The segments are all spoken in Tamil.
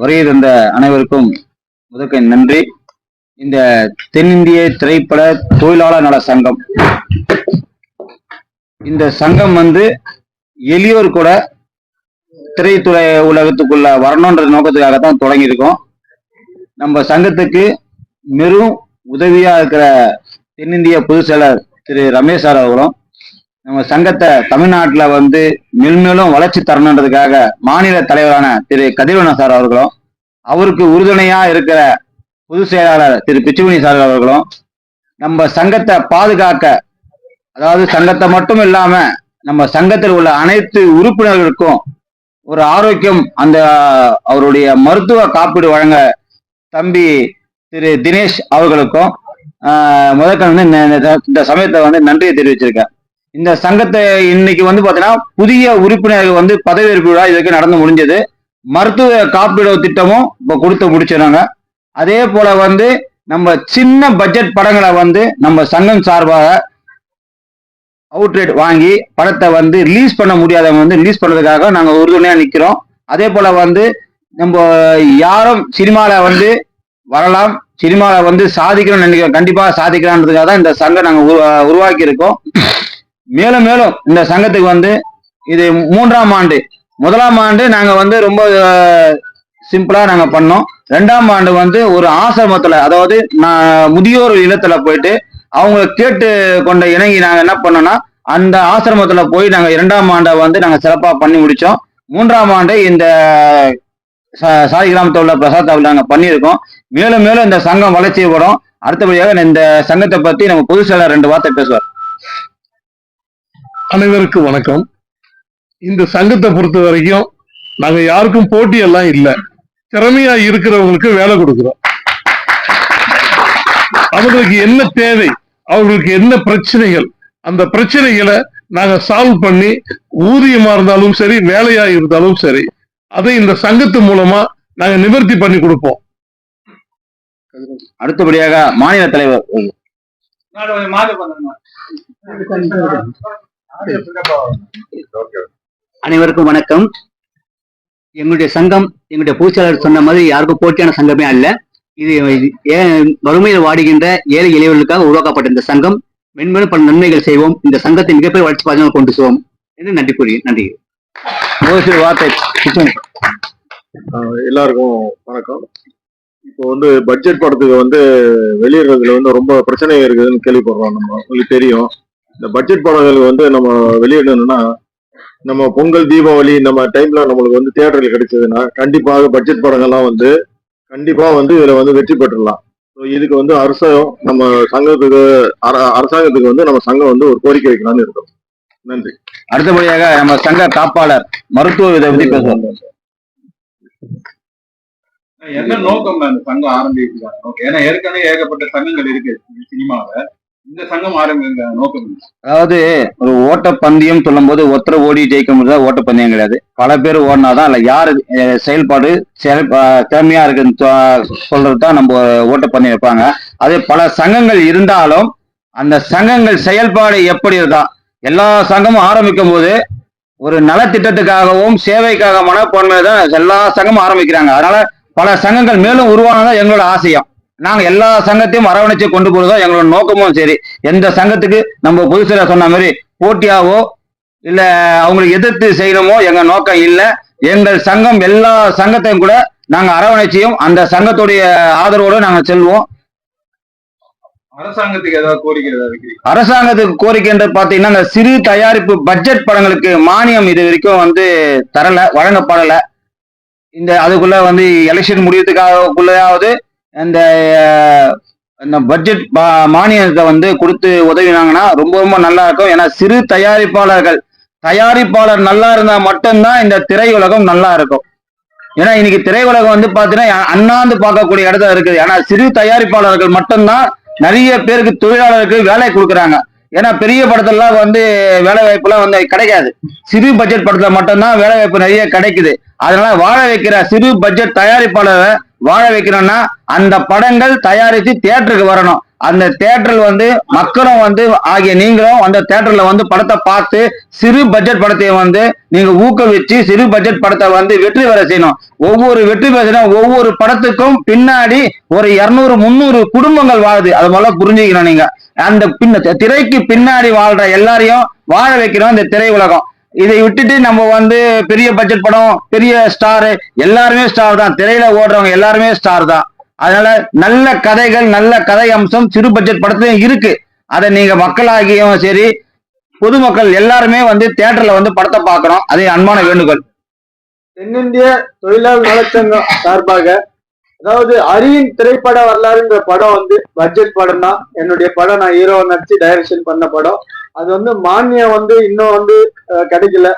வருகை தந்த அனைவருக்கும் முதற்க நன்றி. இந்த தென்னிந்திய திரைப்பட தொழிலாளர் நல சங்கம். இந்த சங்கம் வந்து எளியோர் கூட திரைத்துறை உலகத்துக்குள்ள வரணுன்ற நோக்கத்துக்காக தான் தொடங்கியிருக்கோம். நம்ம சங்கத்துக்கு மெரும் உதவியா இருக்கிற தென்னிந்திய பொதுச் செயலர் திரு ரமேஷ் சார் அவர்களும் நம்ம சங்கத்தை தமிழ்நாட்டுல வந்து மென்மேலும் வளர்ச்சி தரணுன்றதுக்காக மாநில தலைவரான திரு கதிர்வன சார் அவர்களும் அவருக்கு உறுதுணையா இருக்கிற பொதுச் செயலாளர் திரு பிச்சுமணி சார் அவர்களும் நம்ம சங்கத்தை பாதுகாக்க அதாவது சங்கத்தை மட்டும் இல்லாம நம்ம சங்கத்தில் உள்ள அனைத்து உறுப்பினர்களுக்கும் ஒரு ஆரோக்கியம் அந்த அவருடைய மருத்துவ காப்பீடு வழங்க தம்பி திரு தினேஷ் அவர்களுக்கும் ஆஹ் வந்து இந்த- இந்த- இந்த சமயத்தை வந்து நன்றியை தெரிவிச்சிருக்கேன். இந்த சங்கத்தை இன்னைக்கு வந்து பாத்தீங்கன்னா புதிய உறுப்பினர்கள் வந்து பதவியேற்பு விழா இதுக்கு நடந்து முடிஞ்சது. மருத்துவ காப்பீடு திட்டமும் இப்போ கொடுத்து முடிச்சிடறாங்க அதே போல வந்து நம்ம சின்ன பட்ஜெட் படங்களை வந்து நம்ம சங்கம் சார்பாக அவுட்ரேட் வாங்கி படத்தை வந்து ரிலீஸ் பண்ண முடியாதவங்க வந்து ரிலீஸ் பண்ணுறதுக்காக நாங்கள் உறுதுணையா நிற்கிறோம் அதே போல வந்து நம்ம யாரும் சினிமாவில் வந்து வரலாம் சினிமாவில வந்து சாதிக்கணும்னு நினைக்கிறோம். கண்டிப்பா சாதிக்கலான்றதுக்காக தான் இந்த சங்கம் நாங்கள் உருவா- உருவாக்கி இருக்கோம் மேலும் மேலும் இந்த சங்கத்துக்கு வந்து இது மூன்றாம் ஆண்டு. முதலாம் ஆண்டு நாங்க வந்து ரொம்ப சிம்பிளா நாங்க பண்ணோம். ரெண்டாம் ஆண்டு வந்து ஒரு ஆசிரமத்துல அதாவது நான் முதியோர் இல்லத்துல போயிட்டு அவங்க கேட்டு கொண்ட இணங்கி நாங்க என்ன பண்ணோம்னா அந்த ஆசிரமத்துல போய் நாங்க இரண்டாம் ஆண்டை வந்து நாங்க சிறப்பா பண்ணி முடிச்சோம். மூன்றாம் ஆண்டு இந்த சா- சாதி கிராமத்தில் உள்ள பிரசாத்தாவில் நாங்க பண்ணியிருக்கோம். மேலும் மேலும் இந்த சங்கம் வளர்ச்சி வரும் அடுத்தபடியாக இந்த சங்கத்தை பத்தி நம்ம பொதுச் செயலர் ரெண்டு வார்த்தை பேசுவார். அனைவருக்கும் வணக்கம். இந்த சங்கத்தை பொறுத்த வரைக்கும் நாங்க யாருக்கும் போட்டி எல்லாம் இல்ல. திறமையா இருக்கிறவங்களுக்கு வேலை கொடுக்கிறோம். அவங்களுக்கு என்ன தேவை அவங்களுக்கு என்ன பிரச்சனைகள் அந்த பிரச்சனைகளை நாங்க சால்வ் பண்ணி ஊதியமா இருந்தாலும் சரி வேலையா இருந்தாலும் சரி அதை இந்த சங்கத்து மூலமா நாங்க நிவர்த்தி பண்ணி கொடுப்போம். அடுத்தபடியாக மாநில தலைவர். அனைவருக்கும் வணக்கம். எங்களுடைய சங்கம் எங்களுடைய பொதுச்செயலாளர் சொன்ன மாதிரி யாருக்கும் போட்டியான சங்கமே அல்ல. இது வறுமையில் வாடுகின்ற ஏழை எளியவர்களுக்காக உருவாக்கப்பட்ட இந்த சங்கம். மென்மேலும் பல நன்மைகள் செய்வோம். இந்த சங்கத்தை மிகப்பெரிய வளர்ச்சி பாதையில் கொண்டு செல்வோம். என்று நன்றி கூறி நன்றி. வார்த்தை. எல்லாருக்கும் வணக்கம். இப்போ வந்து பட்ஜெட் படத்துக்கு வந்து வெளியிடுறதுல வந்து ரொம்ப பிரச்சனை இருக்குதுன்னு கேள்விப்படுறோம் நம்ம. உங்களுக்கு தெரியும். இந்த பட்ஜெட் படங்கள் வந்து நம்ம வெளியிடணும்னா நம்ம பொங்கல் தீபாவளி நம்ம டைம்ல நம்மளுக்கு வந்து தியேட்டர்கள் கிடைச்சதுன்னா கண்டிப்பாக பட்ஜெட் படங்கள்லாம் வந்து கண்டிப்பா வந்து இதுல வந்து வெற்றி பெற்றுடலாம். ஸோ இதுக்கு வந்து அரசும் நம்ம சங்கத்துக்கு அர- அரசாங்கத்துக்கு வந்து நம்ம சங்கம் வந்து ஒரு கோரிக்கை வைக்கலாம்னு இருக்கோம். நன்றி. அடுத்தபடியாக நம்ம சங்க காப்பாளர் மருத்துவ இதை பத்தி பேசுவார் என்ன நோக்கம் அந்த சங்கம் ஆரம்பிக்கிறாங்க ஓகே ஏன்னா ஏற்கனவே ஏகப்பட்ட சங்கங்கள் இருக்கு சினிமால. இந்த சங்கம் ஆரம்பிங்க நோக்கம் அதாவது ஒரு ஓட்டப்பந்தயம் சொல்லும் போது ஒருத்தர் ஓடி ஜெயிக்க முடியாத? ஓட்டப்பந்தயம் கிடையாது. பல பேர் ஓடினாதான் இல்ல யாரு செயல்பாடு செயல் திறமையா இருக்குன்னு சொ- சொல்றதுதான் நம்ம ஓட்டப்பந்தயம் வைப்பாங்க. அதே பல சங்கங்கள் இருந்தாலும் அந்த சங்கங்கள் செயல்பாடு எப்படி இருக்கா? எல்லா சங்கமும் ஆரம்பிக்கும் போது ஒரு நலத்திட்டத்துக்காகவும் சேவைக்காக மனப்பான்மையை தான் எல்லா சங்கமும் ஆரம்பிக்கிறாங்க. அதனால பல சங்கங்கள் மேலும் உருவானதான் எங்களோட ஆசையம். நாங்க எல்லா சங்கத்தையும் அரவணைச்சு கொண்டு போறதும் எங்களோட நோக்கமும் சரி. எந்த சங்கத்துக்கு நம்ம பொதுச்சில சொன்ன மாதிரி போட்டியாவோ இல்ல அவங்களுக்கு எதிர்த்து செய்யணுமோ எங்க நோக்கம் இல்ல. எங்கள் சங்கம் எல்லா சங்கத்தையும் கூட நாங்க அரவணைச்சியும் அந்த சங்கத்துடைய ஆதரவோடு நாங்க செல்வோம். அரசாங்கத்துக்கு ஏதாவது கோரிக்கை ஏதாவது அரசாங்கத்துக்கு கோரிக்கைன்ற பாத்தீங்கன்னா இந்த சிறு தயாரிப்பு பட்ஜெட் படங்களுக்கு மானியம் இது வரைக்கும் வந்து தரல வழங்கப்படல. இந்த அதுக்குள்ள வந்து எலெக்ஷன் முடியறதுக்காகக்குள்ளயாவது இந்த இந்த பட்ஜெட் மானியத்தை வந்து கொடுத்து உதவினாங்கன்னா ரொம்ப ரொம்ப நல்லா இருக்கும். ஏன்னா சிறு தயாரிப்பாளர்கள் தயாரிப்பாளர் நல்லா இருந்தா மட்டும்தான் இந்த திரையுலகம் நல்லா இருக்கும். ஏன்னா இன்னைக்கு திரையுலகம் வந்து பாத்தீங்கன்னா அண்ணாந்து பார்க்கக்கூடிய இடத்துல இருக்குது. ஏன்னா சிறு தயாரிப்பாளர்கள் மட்டும்தான் நிறைய பேருக்கு தொழிலாளருக்கு வேலை கொடுக்குறாங்க. ஏன்னா பெரிய படத்துலலாம் வந்து வேலை வாய்ப்புலாம் வந்து கிடைக்காது. சிறு பட்ஜெட் படத்துல மட்டும்தான் வேலை வாய்ப்பு நிறைய கிடைக்குது. அதனால வாழ வைக்கிற சிறு பட்ஜெட் தயாரிப்பாளரை வாழ வைக்கணும்னா அந்த படங்கள் தயாரித்து தேட்டருக்கு வரணும். அந்த தேட்டரில் வந்து மக்களும் வந்து ஆகிய நீங்களும் அந்த தேட்டர்ல வந்து படத்தை பார்த்து சிறு பட்ஜெட் படத்தை வந்து நீங்க ஊக்குவிச்சு சிறு பட்ஜெட் படத்தை வந்து வெற்றி பெற செய்யணும். ஒவ்வொரு வெற்றி பெற ஒவ்வொரு படத்துக்கும் பின்னாடி ஒரு இருநூறு முந்நூறு குடும்பங்கள் வாழுது. அது போல புரிஞ்சுக்கணும் நீங்க. அந்த பின்ன திரைக்கு பின்னாடி வாழ்ற எல்லாரையும் வாழ வைக்கிறோம் இந்த திரை உலகம். இதை விட்டுட்டு நம்ம வந்து பெரிய பட்ஜெட் படம் பெரிய ஸ்டார் எல்லாருமே ஸ்டார் தான். திரையில ஓடுறவங்க எல்லாருமே ஸ்டார் தான். அதனால நல்ல கதைகள் நல்ல கதை அம்சம் சிறு பட்ஜெட் படத்துலயும் இருக்கு. அதை நீங்க மக்களாகியும் சரி பொதுமக்கள் எல்லாருமே வந்து தேட்டர்ல வந்து படத்தை பார்க்கணும். அதே அன்பான வேண்டுகோள். தென்னிந்திய தொழிலாளர் நலச்சங்கம் சார்பாக அதாவது அரியின் திரைப்பட வரலாறுன்ற படம் வந்து பட்ஜெட் படம் தான் என்னுடைய படம் நான் ஹீரோ நடிச்சு டைரக்ஷன் பண்ண படம். அது வந்து மானியம் வந்து இன்னும் வந்து கிடைக்கல.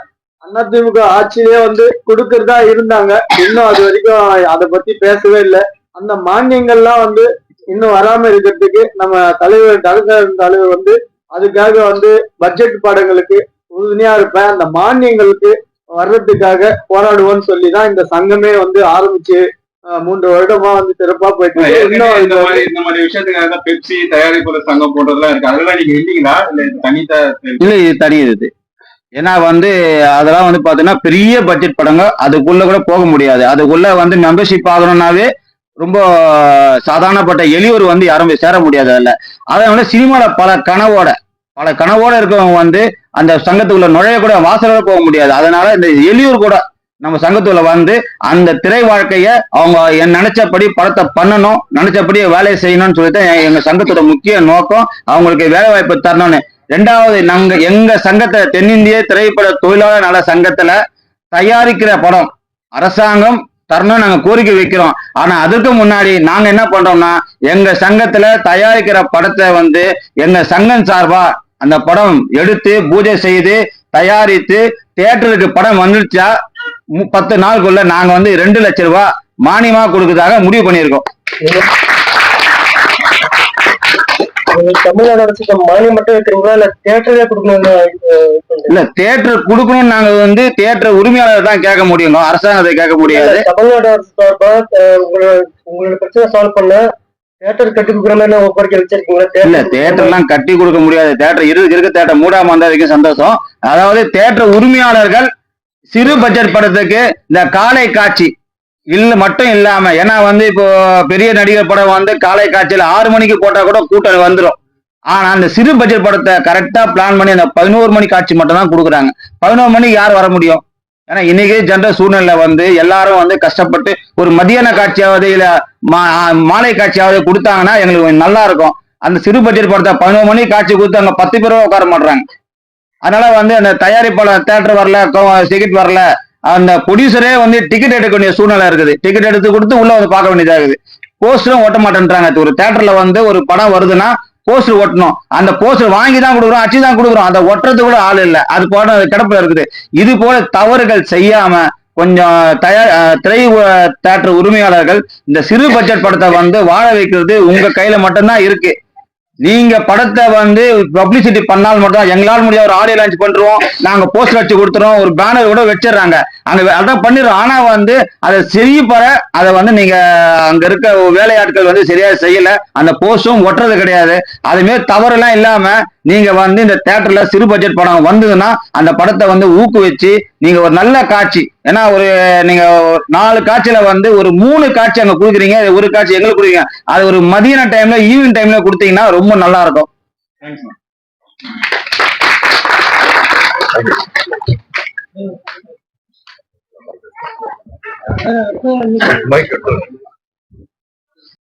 அதிமுக ஆட்சியிலே வந்து கொடுக்கறதா இருந்தாங்க. இன்னும் அது வரைக்கும் அதை பத்தி பேசவே இல்லை. அந்த மானியங்கள்லாம் வந்து இன்னும் வராம இருக்கிறதுக்கு நம்ம தலைவர் தலைவர் தலைவர் வந்து அதுக்காக வந்து பட்ஜெட் பாடங்களுக்கு உறுதுணையா இருப்பேன். அந்த மானியங்களுக்கு வர்றதுக்காக போராடுவோம்னு சொல்லி தான் இந்த சங்கமே வந்து ஆரம்பிச்சு மூன்று வருடமா வந்து சிறப்பா போயிட்டு இந்த மாதிரி இந்த மாதிரி விஷயத்துக்காக தான் பெப்சி தயாரிப்பாளர் சங்கம் போன்றதெல்லாம் இருக்கு. அதெல்லாம் நீங்க இல்லீங்களா இல்ல தனித்த இல்ல இது தனி இது. ஏன்னா வந்து அதெல்லாம் வந்து பாத்தீங்கன்னா பெரிய பட்ஜெட் படங்க அதுக்குள்ள கூட போக முடியாது. அதுக்குள்ள வந்து மெம்பர்ஷிப் ஆகணும்னாவே ரொம்ப சாதாரணப்பட்ட எளியோர் வந்து யாரும் சேர முடியாது அதுல. அதனால சினிமால பல கனவோட பல கனவோட இருக்கவங்க வந்து அந்த சங்கத்துக்குள்ள நுழைய கூட வாசலோட போக முடியாது. அதனால இந்த எளியூர் கூட நம்ம சங்கத்துல வந்து அந்த திரை வாழ்க்கைய அவங்க என் நினைச்சபடி படத்தை பண்ணணும் நினைச்சபடி வேலையை செய்யணும்னு சொல்லிட்டு எங்க சங்கத்தோட முக்கிய நோக்கம் அவங்களுக்கு வேலை வாய்ப்பு தரணும்னு. ரெண்டாவது நாங்க எங்க சங்கத்தை தென்னிந்திய திரைப்பட தொழிலாளர் நல சங்கத்துல தயாரிக்கிற படம் அரசாங்கம் தரணும் நாங்க கோரிக்கை வைக்கிறோம். ஆனா அதுக்கு முன்னாடி நாங்க என்ன பண்றோம்னா எங்க சங்கத்துல தயாரிக்கிற படத்தை வந்து எங்க சங்கம் சார்பா அந்த படம் எடுத்து பூஜை செய்து தயாரித்து தியேட்டருக்கு படம் வந்துடுச்சா பத்து நாளுக்குள்ள நாங்க வந்து ரெண்டு லட்சம் ரூபாய் மானியமா கொடுக்கறதாக முடிவு பண்ணியிருக்கோம். தமிழ்நாடு மானியம் மட்டும் வைக்கிறீங்களா இல்ல தேட்டரே கொடுக்கணும் இல்ல தியேட்டர் கொடுக்கணும்னு நாங்க வந்து தியேட்டர் உரிமையாளர் தான் கேட்க முடியுங்க. அரசாங்கத்தை கேட்க முடியாது. தமிழ்நாடு அரசு சார்பா உங்களோட பிரச்சனை சால்வ் பண்ண தேட்டர் கட்டி கொடுக்குற மாதிரி ஒரு கோரிக்கை வச்சிருக்கீங்களா? இல்ல தியேட்டர் எல்லாம் கட்டி கொடுக்க முடியாது. தியேட்டர் இருக்கு இருக்க. தியேட்டர் மூடாம வந்தா வரைக்கும் சந்தோஷம். அதாவது தியேட்டர் உரிமையாளர்கள் சிறு பட்ஜெட் படத்துக்கு இந்த காலை காட்சி இல்ல மட்டும் இல்லாம ஏன்னா வந்து இப்போ பெரிய நடிகர் படம் வந்து காலை காட்சியில ஆறு மணிக்கு போட்டா கூட கூட்டம் வந்துடும் ஆனா அந்த சிறு பட்ஜெட் படத்தை கரெக்டா பிளான் பண்ணி அந்த பதினோரு மணி காட்சி மட்டும் தான் கொடுக்குறாங்க. பதினோரு மணிக்கு யார் வர முடியும்? ஏன்னா இன்னைக்கு ஜென்ரல் சூழ்நிலை வந்து எல்லாரும் வந்து கஷ்டப்பட்டு ஒரு மதியான காட்சியாவது இல்ல மா- மாலை காட்சியாவது கொடுத்தாங்கன்னா எங்களுக்கு நல்லா இருக்கும். அந்த சிறு பட்ஜெட் படத்தை பதினோரு மணி காட்சி கொடுத்து அங்க பத்து பேரும் உட்கார மாட்றாங்க. அதனால வந்து அந்த தயாரிப்பாளர் தேட்டர் வரல டிக்கெட் வரல. அந்த ப்ரொடியூசரே வந்து டிக்கெட் எடுக்க வேண்டிய சூழ்நிலை இருக்குது. டிக்கெட் எடுத்து கொடுத்து உள்ள வந்து பார்க்க வேண்டியதா இருக்குது. போஸ்டரும் ஓட்ட மாட்டேன்றாங்க. ஒரு தேட்டர்ல வந்து ஒரு படம் வருதுன்னா போஸ்டர் ஒட்டணும் அந்த போஸ்டர் வாங்கி தான் கொடுக்குறோம் அச்சு தான் கொடுக்குறோம். அதை ஒட்டுறது கூட ஆள் இல்லை. அது போல அது கிடப்புல இருக்குது. இது போல தவறுகள் செய்யாம கொஞ்சம் தயார் திரை தேட்டர் உரிமையாளர்கள் இந்த சிறு பட்ஜெட் படத்தை வந்து வாழ வைக்கிறது உங்க கையில மட்டும்தான் இருக்கு. நீங்க படத்தை வந்து பப்ளிசிட்டி பண்ணால் மட்டும் எங்களால் முடியாத ஒரு ஆடியோ லான்ச் பண்றோம் நாங்க போஸ்டர் வச்சு கொடுத்துறோம் ஒரு பேனர் கூட வச்சிடுறாங்க. அங்க அதான் பண்ணிடுறோம். ஆனா வந்து அதை சரிப்பற அதை வந்து நீங்க அங்க இருக்க வேலையாட்கள் வந்து சரியா செய்யல. அந்த போஸ்டும் ஒட்டுறது கிடையாது. அதுமாரி தவறுலாம் இல்லாம நீங்க வந்து இந்த தேட்டர்ல சிறு பட்ஜெட் படம் வந்ததுன்னா அந்த படத்தை வந்து ஊக்குவிச்சு நீங்க ஒரு நல்ல காட்சி. ஏன்னா ஒரு நீங்க ஒரு நாலு காட்சியில வந்து ஒரு மூணு காட்சி அங்க கொடுக்குறீங்க. ஒரு காட்சி எங்களுக்கு கொடுக்குறீங்க. அது ஒரு மதியான டைம்ல ஈவினிங் டைம்ல கொடுத்தீங்கன்னா ரொம்ப நல்லா இருக்கும். மைக்